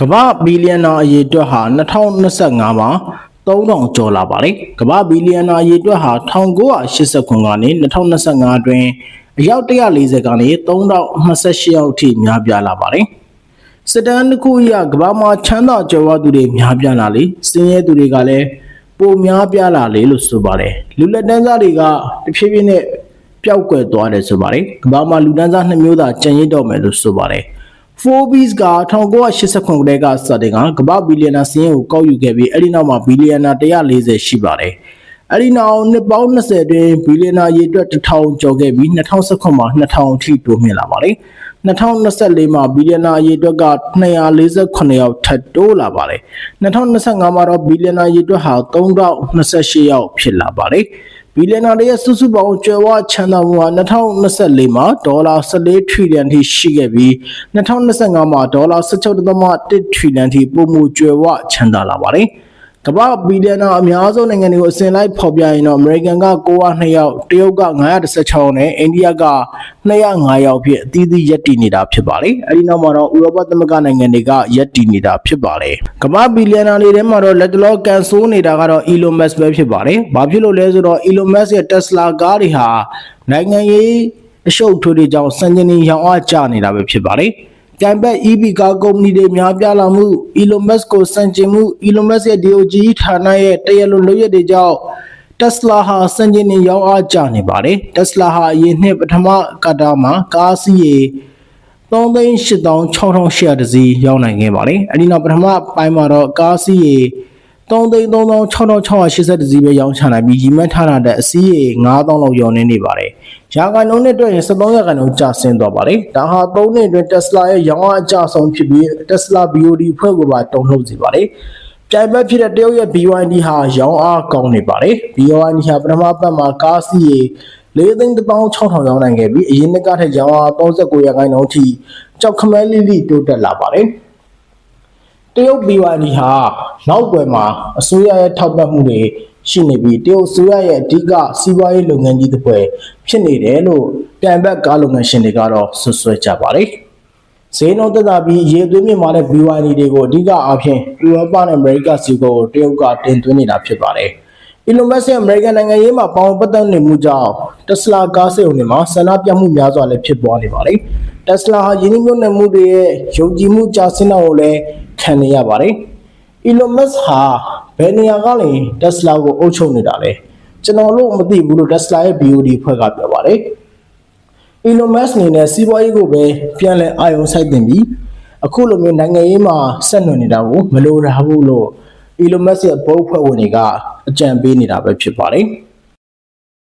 ကမ္ဘာဘီလီယံနာအရေအတွက်ဟာ2025မှာ3000ကျော်လာပါတယ်ကမ္ဘာဘီလီယံနာအရေအတွက်ဟာ1989ကနေ2025အတွင်းအယောက်140ကနေ3028ယောက်အထိများပြားလာပါတယ်စစ်တမ်းတစ်ခုအရကမ္ဘာမှာချမ်းသာကြွယ်ဝသူတွေများပြားလာလေစင်းရဲသူတွေကလည်းပိုများပြားလာလေလို့ဆိုပါတယ်လူလက်တန်းစားတွေကတဖြည်းဖြည်းနဲ့ပျောက်ကွယ်သွားတယ်ဆိုပါတယ်ကမ္ဘာမှာလူတန်းစားနှစ်မျိုးသာကျန်ရစ်တော့မယ်လို့ဆိုပါတယ် Forbes က1989ခုနှစ်ကစတဲ့ကကမ္ဘာဘီလီယံနာစီးရင်ကိုကောက်ယူခဲ့ပြီးအဲ့ဒီနောက်မှာဘီလီယံနာ140ရှိပါတယ်။အဲ့ဒီနောက်နှစ်ပေါင်း20အတွင်းဘီလီယံနာရေအတွက်1000ကျော်ခဲ့ပြီး2019မှာ2000အထိတိုးမြင့်လာပါတယ်။2024မှာဘီလီယံနာရေအတွက်က248ယောက်ထပ်တိုးလာပါတယ်။2025မှာတော့ဘီလီယံနာရေအတွက်ဟာ3028ယောက်ဖြစ်လာပါတယ်။ ဘီလီယံနာတွေရဲ့စုစုပေါင်းကျွယ်ဝချမ်းသာမှုဟာ2024မှာဒေါ်လာ14ထရီလီယံထိရှိခဲ့ပြီး2025မှာဒေါ်လာ16.1ထရီလီယံထိပိုမိုကျွယ်ဝချမ်းသာလာပါတယ်။ ကမ္ဘာဘီလီယံနာအများဆုံးနိုင်ငံတွေကိုအစဉ်လိုက်ဖော်ပြရင်တော့အမေရိကန်က902ယောက်တရုတ်က916နဲ့အိန္ဒိယက205ယောက်ဖြစ်အသီးသီးရပ်တည်နေတာဖြစ်ပါတယ်။အဲဒီနောက်မှာတော့ဥရောပသမဂ္ဂနိုင်ငံတွေကရပ်တည်နေတာဖြစ်ပါတယ်။ကမ္ဘာဘီလီယံနာတွေထဲမှာတော့လက်တလောကန်ဆိုးနေတာကတော့ Elon Musk ပဲဖြစ်ပါတယ်။ဘာဖြစ်လို့လဲဆိုတော့ Elon Musk ရဲ့ Tesla ကားတွေဟာနိုင်ငံရေးအရှုပ်ထွေးတွေကြောင့်စံချိန်နေရောင်းအားကျနေတာပဲဖြစ်ပါတယ်။ ကြံဘက် EV ကားကုမ္ပဏီတွေများပြားလာမှု Elon Musk ကိုစံကျင်မှု Elon Musk ရဲ့ DOG ဌာနရဲ့တရားလွန်လုပ်ရတွေကြောင့် Tesla ဟာစံချိန်နေရောင်းအားကျနေပါတယ်။ Tesla ဟာအရင်နှစ်ပထမကတ္တမှာကားစီးရေ3,86,800တစီးရောင်းနိုင်ခဲ့ပါတယ်။အဲဒီနောက်ပထမပိုင်းမှာတော့ကားစီးရေ 3,36,680တစီးပဲရောင်းချနိုင်ပြီးရီမတ်ထားတာတဲ့အစီးရေ9,000လောက်ရောင်းနေနေပါတယ်။ရာခိုင်နှုန်းနဲ့တွေ့ရင်73ရာခိုင်နှုန်းကျဆင်းသွားပါတယ်။ဒါဟာ3နှစ်အတွင်း Tesla ရဲ့ရောင်းအားအကျဆုံးဖြစ်ပြီး Tesla BOD ဖွဲ့ကိုပါတုံ့နှုတ်စေပါတယ်။ကြိုင်ဘက်ဖြစ်တဲ့တရုတ်ရဲ့ BYD ဟာရောင်းအားကောင်းနေပါတယ်။ BYD ဟာပထမပတ်မှာကားစီးရေ4,1600ရောင်းနိုင်ခဲ့ပြီးအရင်နှစ်ကထက်ရောင်းအား39ရာခိုင်နှုန်းထိကြောက်ခမဲလိလိတိုးတက်လာပါတယ်။ တရုတ် BYD ဟာနောက်ွယ်မှာအစိုးရရဲ့ထောက်ပံ့မှုတွေရှိနေပြီးတရုတ်အစိုးရရဲ့အဓိကစီးပွားရေးလုပ်ငန်းကြီးတစ်ပွဲဖြစ်နေတယ်လို့တန်ဘက်ကားလုပ်ငန်းရှင်တွေကတော့ဆွဆွဲကြပါတယ်။ဈေးနှုန်းသက်သာပြီးရေသွင်းမြင့်မာတဲ့ BYD တွေကိုအဓိကအားဖြင့်ဥရောပနဲ့အမေရိကစီကိုတရုတ်ကတင်သွင်းနေတာဖြစ်ပါတယ်။ Elon Musk ရဲ့ American နိုင်ငံရေးမှာပေါင်ပတ်သက်နေမှုကြောင့် Tesla ကားစက်ရုံတွေမှာဆန္ဒပြမှုများစွာလည်းဖြစ်ပေါ်နေပါတယ်။ Tesla ဟာယင်းနှိမ့်နှံမှုတွေရဲ့ယုံကြည်မှုကျဆင်းတာကိုလည်း ခံနေရပါတယ်။ Elon Musk ဟာဘယ်နေရာကလဲ Tesla ကိုအုပ်ချုပ်နေတာလဲကျွန်တော်လို့မသိဘူးလို့ Tesla ရဲ့ BOD ဖွဲ့ကပြောပါတယ်။ Elon Musk အနေနဲ့စီးပွားရေးကိုပဲပြန်လည်အာရုံစိုက်တင်ပြီးအခုလိုမျိုးနိုင်ငံရေးမှာဆက်နွယ်နေတာကိုမလိုတာဘူးလို့ Elon Musk ရဲ့ဘုတ်ဖွဲ့ဝင်တွေကအကြံပေးနေတာပဲဖြစ်ပါတယ်။